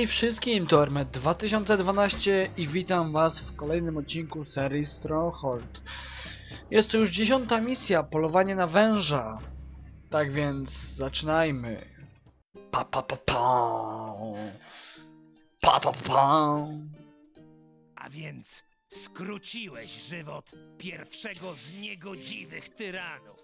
Hej wszystkim, to Ormet 2012 i witam was w kolejnym odcinku serii Stronghold. Jest to już dziesiąta misja, polowanie na węża. Tak więc zaczynajmy. Pa pa pa pa. Pa pa pa pa. A więc skróciłeś żywot pierwszego z niegodziwych tyranów.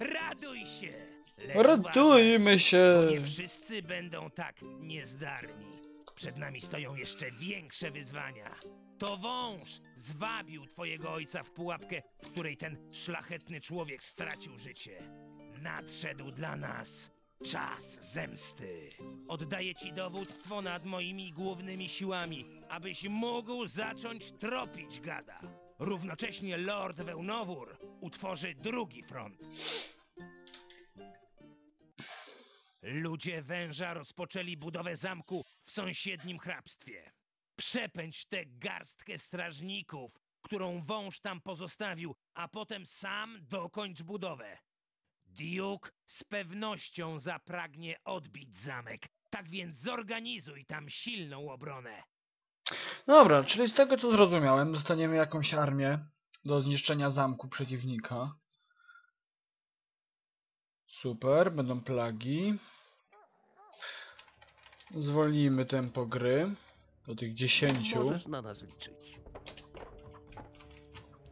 Raduj się! lecz Radujmy się. Nie wszyscy będą tak niezdarni. Przed nami stoją jeszcze większe wyzwania. To wąż zwabił twojego ojca w pułapkę, w której ten szlachetny człowiek stracił życie. Nadszedł dla nas czas zemsty. Oddaję ci dowództwo nad moimi głównymi siłami, abyś mógł zacząć tropić gada. Równocześnie Lord Wełnowór utworzy drugi front. Ludzie węża rozpoczęli budowę zamku w sąsiednim hrabstwie. Przepędź tę garstkę strażników, którą wąż tam pozostawił, a potem sam dokończ budowę. Duke z pewnością zapragnie odbić zamek, tak więc zorganizuj tam silną obronę. Dobra, czyli z tego co zrozumiałem, dostaniemy jakąś armię do zniszczenia zamku przeciwnika. Super, będą plagi. Zwolnijmy tempo gry do tych 10. Możesz na nas liczyć.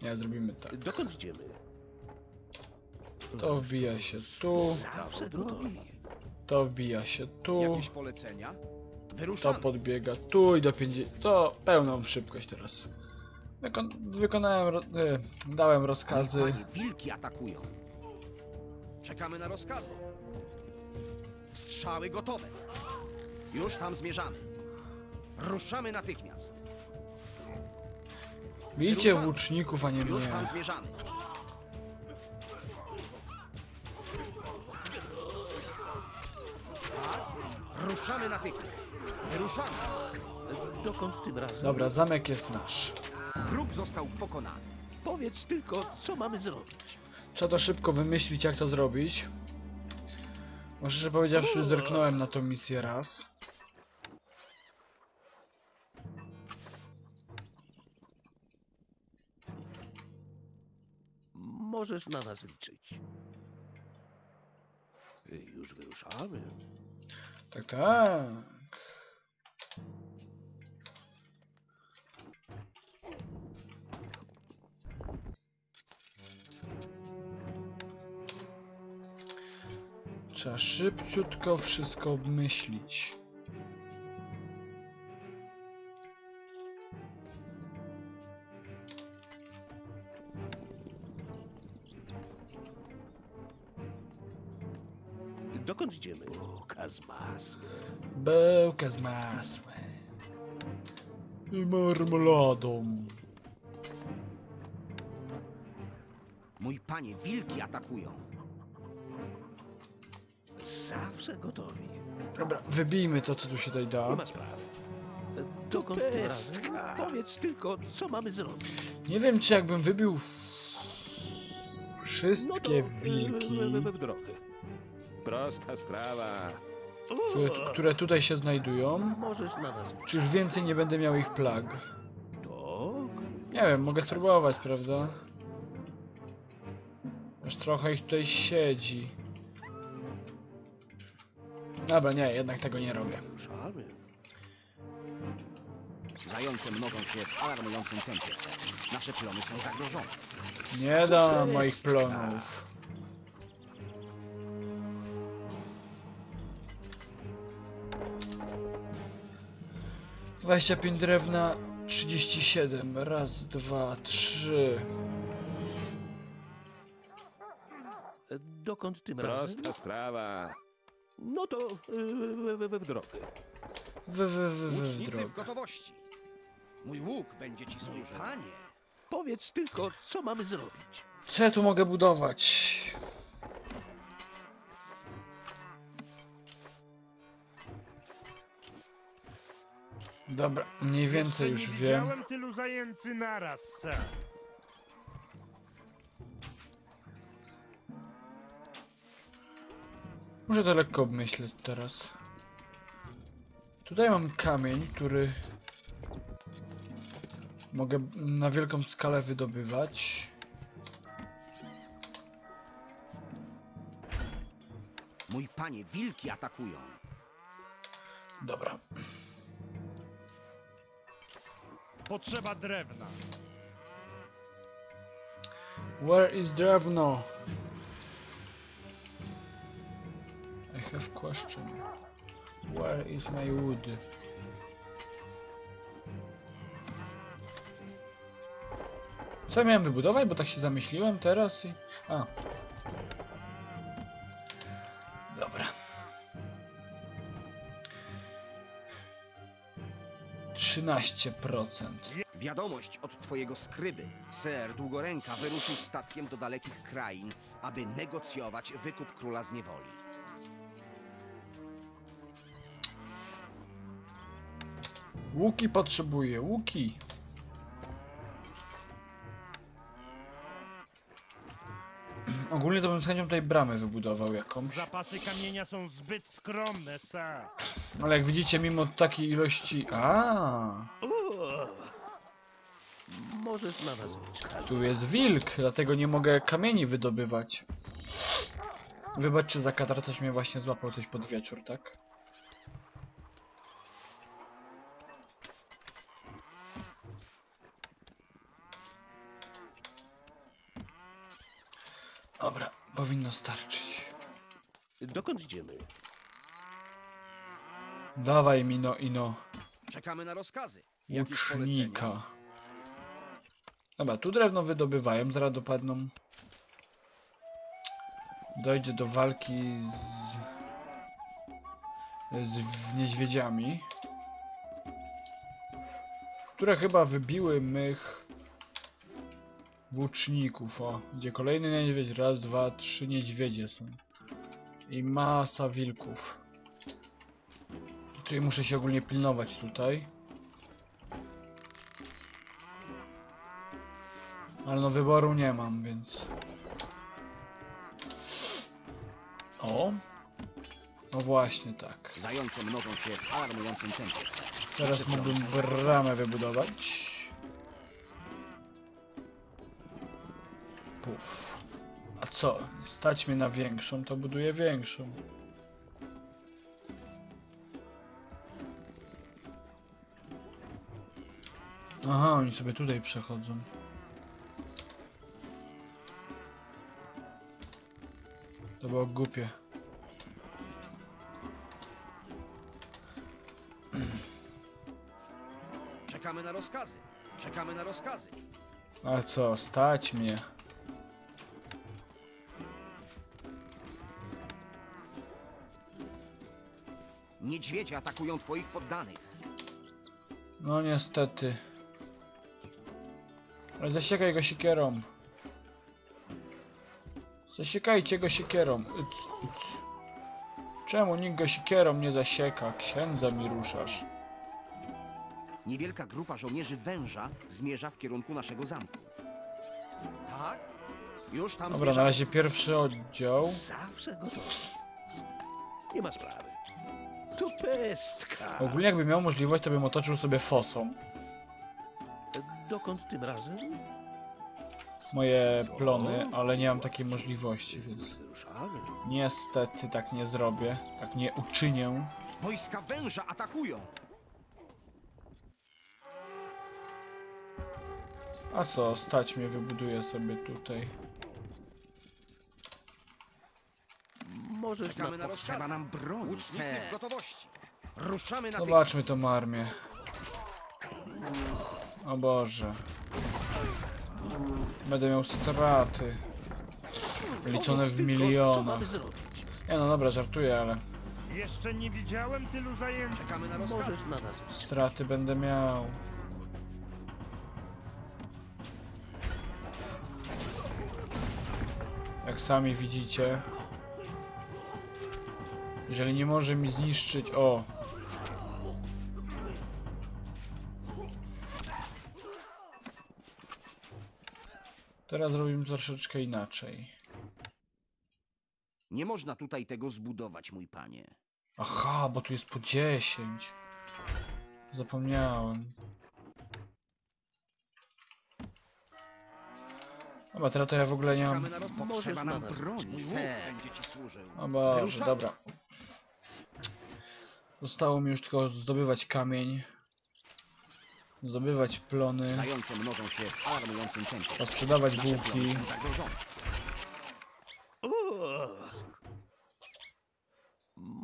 Nie, zrobimy tak. Dokąd idziemy? To wbija się tu, Zawsze gotowi. to wbija się tu, Jakieś polecenia? to Wyruszamy. podbiega tu i do 50. To pełną szybkość teraz. Wykon wykonałem, y, dałem rozkazy. Panie, wilki atakują. Czekamy na rozkazy. Strzały gotowe. Już tam zmierzamy. Ruszamy natychmiast. Bijcie Wyruszamy. włóczników, a nie Już tam zmierzamy. Ruszamy natychmiast. Wyruszamy. Dokąd tym razem? Dobra, zamek jest nasz. Wróg został pokonany. Powiedz tylko, co mamy zrobić. Trzeba to szybko wymyślić, jak to zrobić. Szczerze powiedziawszy, zerknąłem na tą misję raz. Możesz na nas liczyć. Już wyruszamy. Tak, tak. Trzeba szybciutko wszystko obmyślić. Dokąd idziemy? Bułka z masłem. Bełka z masłem. I marmoladą. Mój panie, wilki atakują. Zawsze gotowi. Dobra, wybijmy to, co tu się tutaj da. Nie ma sprawy. Dokąd tym razem? Powiedz tylko, co mamy zrobić. Nie wiem, czy jakbym wybił wszystkie No to wilki, w, w, w drogę. Prosta sprawa. które, które tutaj się znajdują, czy już więcej nie będę miał ich plag? Tak. Nie wiem, mogę spróbować, prawda? Już trochę ich tutaj siedzi. Dobra, nie, jednak tego nie robię. Zające mnożą się w alarmującym tempie. Nasze plony są zagrożone. Nie dam moich plonów. Dwadzieścia pięć drewna, trzydzieści siedem. Raz, dwa, trzy. Dokąd tym razem? Prosta sprawa. No to w, w, w, w drogę. Wy, wy, wy, w Łucznicy w drogę. gotowości. Mój łuk będzie ci służył. Panie, Powiedz tylko, co mamy zrobić. Co ja tu mogę budować? Dobra, mniej więcej już Jeszcze nie wiem. widziałem tylu zajęcy naraz, sir. Muszę to lekko obmyśleć teraz. Tutaj mam kamień, który mogę na wielką skalę wydobywać. Mój panie, wilki atakują. Dobra. Potrzeba drewna. Where is drewno? Have question. Where is my wood? Co miałem wybudować? Bo tak się zamyśliłem teraz i... A. Dobra. 13%. Wiadomość od twojego skryby. Ser Długoręka wyruszył statkiem do dalekich krain, aby negocjować wykup króla z niewoli. Łuki potrzebuję, łuki. Ogólnie to bym z chęcią tutaj bramę wybudował jakąś. Zapasy kamienia są zbyt skromne, sir. Ale jak widzicie, mimo takiej ilości... A, nas liczyć. tu jest wilk, dlatego nie mogę kamieni wydobywać. Wybaczcie za katar, coś mnie właśnie złapał coś pod wieczór, tak? Dobra, powinno starczyć. Dokąd idziemy? Dawaj mi no i no. Czekamy na rozkazy. Jakieś? Łucznika. Dobra, tu drewno wydobywają, zaraz dopadną. Dojdzie do walki z, z niedźwiedziami. Które chyba wybiły mych włóczników. O, gdzie kolejny niedźwiedź. Raz, dwa, trzy niedźwiedzie są. I masa wilków. Tutaj muszę się ogólnie pilnować tutaj. Ale no wyboru nie mam, więc... O! No właśnie tak. Zające mnożą się w alarmującym tempie. Teraz mógłbym bramę wybudować. Co? Stać mnie na większą, to buduję większą. Aha, oni sobie tutaj przechodzą. To było głupie. Czekamy na rozkazy. Czekamy na rozkazy. A co, stać mnie. Niedźwiedzie atakują twoich poddanych. No niestety. Ale zasiekaj go siekierą. Zasiekajcie go siekierą. Czemu nikt go siekierą nie zasieka? Księdza mi ruszasz. Niewielka grupa żołnierzy węża zmierza w kierunku naszego zamku. Tak? Już tam Dobra, na zmierzamy. razie pierwszy oddział. Zawsze gotowy. Nie ma sprawy. To pestka. Ogólnie jakby miał możliwość, to bym otoczył sobie fosą Dokąd tym razem? moje plony, ale nie mam takiej możliwości, więc niestety tak nie zrobię. Tak nie uczynię. Wojska węża atakują. A co, stać mnie wybuduję sobie tutaj. Możesz Czekamy na. Trzeba nam broń, Łucznicy w gotowości. Ruszamy na Zobaczmy tą armię. O Boże. Będę miał straty. Liczone w milionach. Nie no dobra, żartuję, ale Jeszcze nie widziałem tylu zajęć. Czekamy na liczyć. straty będę miał. Jak sami widzicie. Jeżeli nie może mi zniszczyć... O! Teraz robimy troszeczkę inaczej. Nie można tutaj tego zbudować, mój panie. Aha, bo tu jest po 10. Zapomniałem. Dobra, teraz to ja w ogóle nie mam... Potrzeba na nam broni. Ser będzie ci służył. O Boże, Wyruszamy. dobra. Zostało mi już tylko zdobywać kamień. Zdobywać plony. Zające mnożą się w alarmującym tempie. Posprzedawać Nasze bułki. plony są zagrożone. Uch.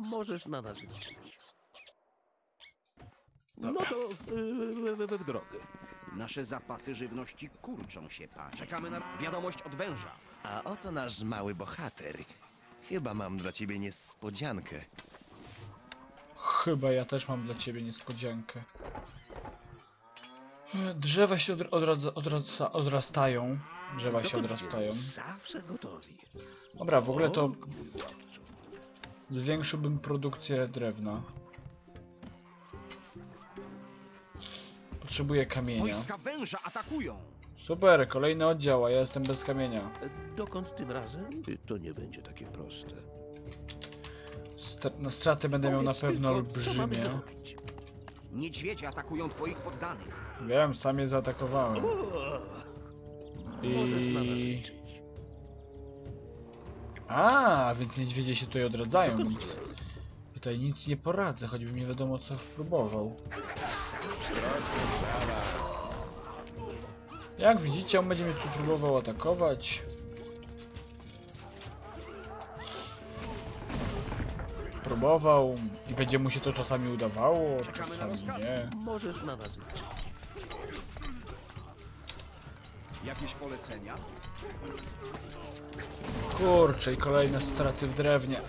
Możesz na nas liczyć. No to y, w, w, w drogę. Nasze zapasy żywności kurczą się, panie. Czekamy na wiadomość od węża. A oto nasz mały bohater. Chyba mam dla ciebie niespodziankę. Chyba ja też mam dla ciebie niespodziankę. Drzewa się odra odradza odradza odrastają. Drzewa się odrastają. idziemy? Zawsze gotowi. Dobra, w ogóle to zwiększyłbym produkcję drewna. Potrzebuję kamienia. Wojska węża atakują. Super, kolejny oddział, a ja jestem bez kamienia. Dokąd tym razem? To nie będzie takie proste. Na straty będę miał na pewno olbrzymie. Niedźwiedzie atakują twoich poddanych. Wiem, sam je zaatakowałem. I... A, więc niedźwiedzie się tutaj odradzają, więc tutaj nic nie poradzę, choćbym nie wiadomo co próbował. Jak widzicie, on będzie mnie tu próbował atakować. Próbował i będzie mu się to czasami udawało, Czekamy na czasami nie. Możesz na nas liczyć. Jakieś polecenia? Kurczę, i kolejne straty w drewnie.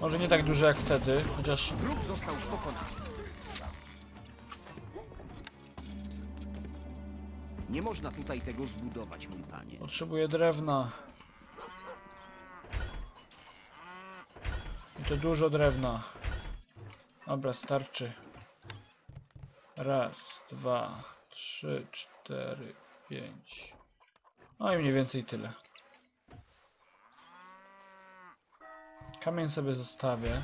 Może nie tak duże jak wtedy, chociaż Wróg został pokonany. Nie można tutaj tego zbudować, mój panie. Potrzebuję drewna. I to dużo drewna. Dobra, starczy. Raz, dwa, trzy, cztery, pięć. No i mniej więcej tyle. Kamień sobie zostawię,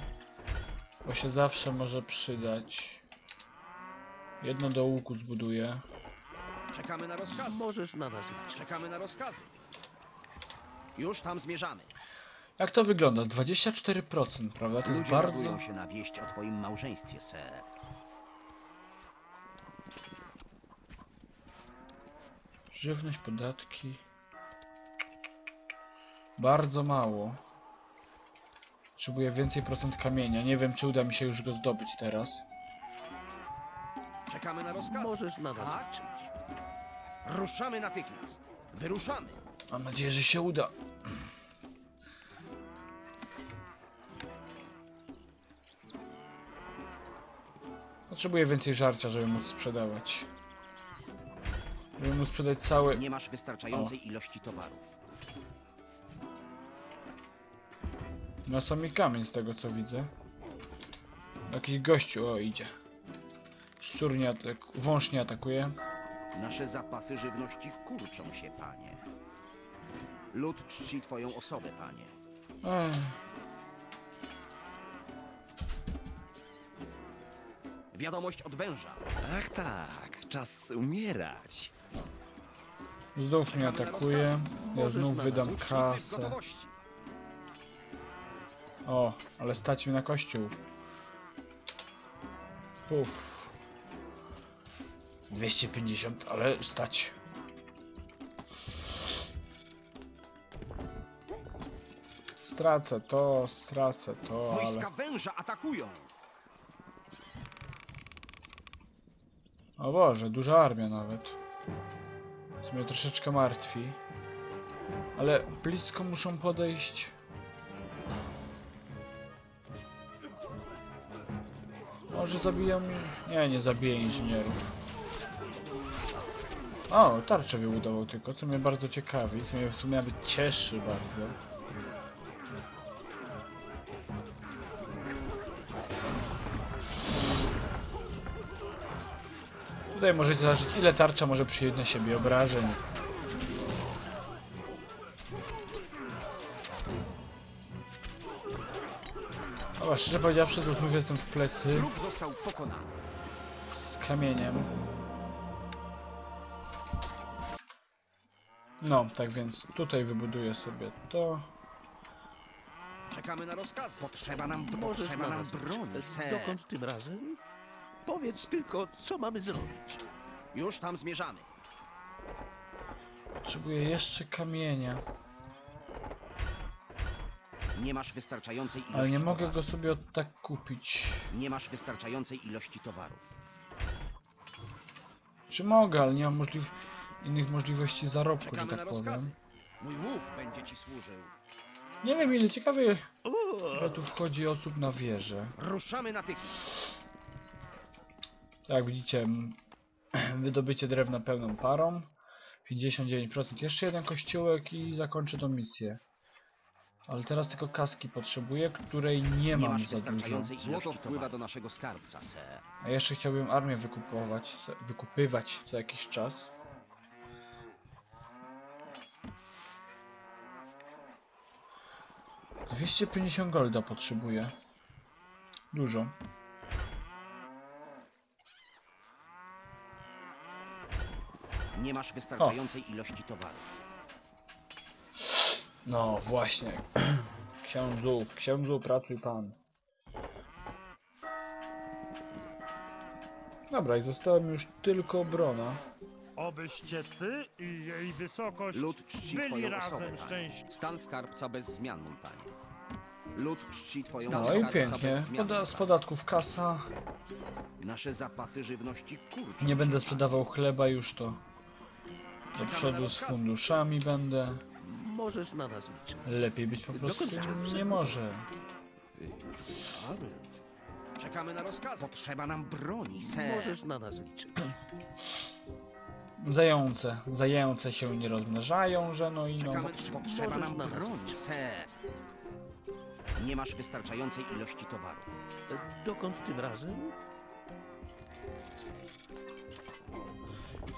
bo się zawsze może przydać. Jedno do łuku zbuduję. Czekamy na rozkazy. Możesz na nas. Czekamy na rozkazy. Już tam zmierzamy. Jak to wygląda? 24%, prawda? To jest Ludzie bardzo... radują się na wieść o twoim małżeństwie, ser. Żywność, podatki. Bardzo mało. Potrzebuję więcej procent kamienia. Nie wiem, czy uda mi się już go zdobyć teraz. Czekamy na rozkazy. Możesz na nas Tak? liczyć. Ruszamy natychmiast. Wyruszamy. Mam nadzieję, że się uda. Potrzebuję więcej żarcia, żeby móc sprzedawać. Żeby móc sprzedać cały... Nie masz wystarczającej ilości towarów. Na sami kamień z tego co widzę. Jakiś gościu, o idzie. Szczur nie atak... Wąż nie atakuje. Nasze zapasy żywności kurczą się, panie. Lud czci twoją osobę, panie. Ech. Wiadomość od węża. Ach tak, czas umierać. Znów mnie atakuje. Ja znów wydam kasę. O, ale stać mi na kościół. Puf. 250, ale stać. Stracę to, stracę to, ale... Wojska węża atakują. O Boże, duża armia nawet. Co mnie troszeczkę martwi. Ale blisko muszą podejść. Może zabiją mnie? Nie, nie zabiję inżynierów. O, tarczę wybudował tylko, co mnie bardzo ciekawi, co mnie w sumie nawet cieszy bardzo. Tutaj możecie zobaczyć, ile tarcza może przyjąć na siebie obrażeń. Dobra, szczerze powiedziawszy, to znów jestem w plecy Wróg został pokonany. z kamieniem. No, tak więc tutaj wybuduję sobie to. Czekamy na rozkazy. Potrzeba nam, potrzeba na nam broni. Dokąd tym razem? Powiedz tylko, co mamy zrobić. Już tam zmierzamy. Potrzebuję jeszcze kamienia, Nie masz wystarczającej ilości ale nie mogę towarów. go sobie od tak kupić. Nie masz wystarczającej ilości towarów. Czy mogę, ale nie mam możliw innych możliwości zarobku, że Czekamy tak na powiem. Mój łuk będzie ci służył. Nie wiem ile ciekawie, O, ile tu wchodzi osób na wieżę. Ruszamy natychmiast. Tak jak widzicie, wydobycie drewna pełną parą. 59%. Jeszcze jeden kościółek i zakończę tą misję. Ale teraz tylko kaski potrzebuję, której nie Nie mam za dużo. Złoto wpływa do naszego skarbca, ser. A jeszcze chciałbym armię wykupować, co, wykupywać co jakiś czas. Dwieście pięćdziesiąt golda potrzebuję. Dużo. Nie masz wystarczającej ilości towarów. No właśnie. Księdzu, księdzu, pracuj pan. Dobra, i została mi już tylko obrona. Obyście ty i jej wysokość Lud czci byli twoją razem osobę, szczęśliwi. Stan skarbca bezwzmianny, panie. Lud czci twoją No i pięknie. Poda z podatków kasa. Nasze zapasy żywności kurczą Nie będę sprzedawał chleba już to. Do przodu z funduszami będę. możesz na nas liczyć. Lepiej być po prostu nie może. Czekamy na rozkazy. Potrzeba nam broni, ser. Możesz na nas liczyć. Zające. Zające się nie rozmnażają, że no i no. Czekamy, potrzeba nam broni, ser. Nie masz wystarczającej ilości towarów. Dokąd tym razem?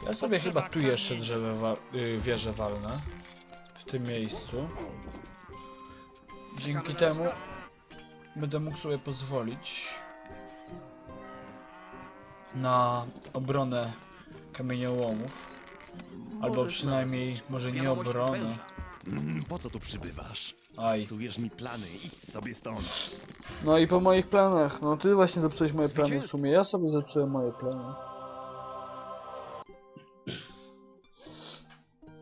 Ja sobie chyba tu jeszcze drzewo wa y, wieżę walnę. W tym miejscu. Dzięki temu będę mógł sobie pozwolić na obronę kamieniołomów. Albo przynajmniej może nie obronę. Mm, po co tu przybywasz? Aj. Psujesz mi plany, idź sobie stąd. No i po moich planach. No ty właśnie zepsułeś moje plany w sumie. Ja sobie zepsułem moje plany.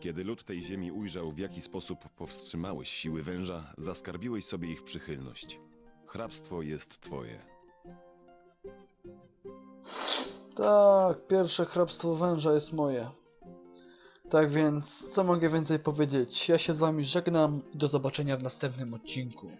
Kiedy lud tej ziemi ujrzał, w jaki sposób powstrzymałeś siły węża, zaskarbiłeś sobie ich przychylność. Hrabstwo jest twoje. Tak, pierwsze hrabstwo węża jest moje. Tak więc, co mogę więcej powiedzieć? Ja się z wami żegnam i do zobaczenia w następnym odcinku.